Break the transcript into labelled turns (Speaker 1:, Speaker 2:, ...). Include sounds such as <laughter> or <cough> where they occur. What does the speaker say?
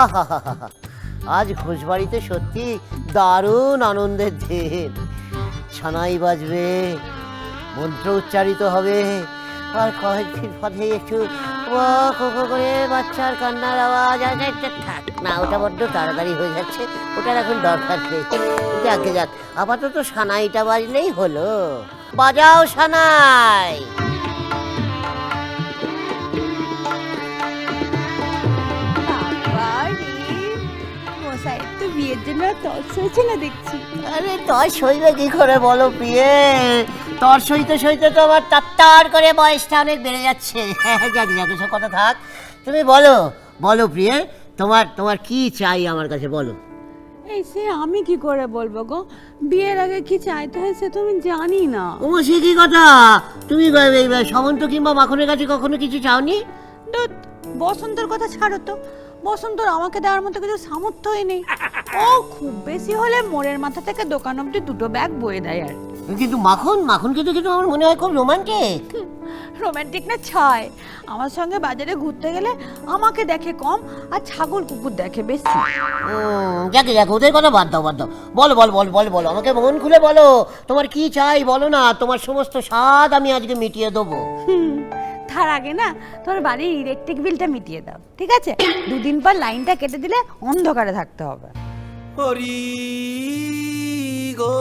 Speaker 1: <laughs> আজ ঘোষবাড়িতে সত্যি দারুণ আনন্দের দিন। ছানাই বাজবে, মন্ত্র উচ্চারিত হবে। আর কয়েকদিন পরে একটু ও করে বাচ্চার কান্নার আওয়াজ আসে। থাক, না, ওটা বড্ড তাড়াতাড়ি হয়ে যাচ্ছে। ওটার এখন দরকার নেই। যাকে, যাক আপাতত সানাইটা বাজলেই হলো। বাজাও সানাই
Speaker 2: মশাই তো বিয়ের জন্য তস হয়েছে না দেখছি।
Speaker 1: আরে তোর সইবে কি করে বলো প্রিয়ে? তোর সইতে সইতে তো আমার তাত্তার করে বয়সটা অনেক বেড়ে যাচ্ছে। যাক যাক এসব কথা থাক। তুমি বলো বলো প্রিয়ে তোমার তোমার কি চাই আমার কাছে বলো।
Speaker 2: এই সে আমি কি করে বলব গো? বিয়ের আগে কি চাইতে হয় সে তো আমি জানি না।
Speaker 1: ও সে কি কথা? তুমি সামন্ত কিংবা মাখনের কাছে কখনো কিছু চাওনি?
Speaker 2: বসন্তর কথা ছাড়ো তো। বসন্তর আমাকে দেওয়ার মতো কিছু সামর্থ্যই নেই। ও খুব বেশি হলে মোড়ের মাথা থেকে দোকান অব্দি দুটো ব্যাগ বয়ে দেয় আর।
Speaker 1: কিন্তু মাখন মাখন কিন্তু কিন্তু আমার মনে হয় খুব রোমান্টিক
Speaker 2: রোমান্টিক না ছয় আমার সঙ্গে বাজারে ঘুরতে গেলে আমাকে দেখে কম আর ছাগল কুকুর দেখে বেশি।
Speaker 1: যাকে যাক ওদের কথা বাদ দাও বাদ দাও। বলো বলো বলো বলো বলো আমাকে মন খুলে বলো। তোমার কি চাই বলো না তোমার সমস্ত স্বাদ আমি আজকে মিটিয়ে দেবো।
Speaker 2: হুম, তার আগে না তোর বাড়ির ইলেকট্রিক বিলটা মিটিয়ে দাও, ঠিক আছে? দুদিন পর লাইনটা কেটে দিলে অন্ধকারে থাকতে হবে।
Speaker 3: হরি গো।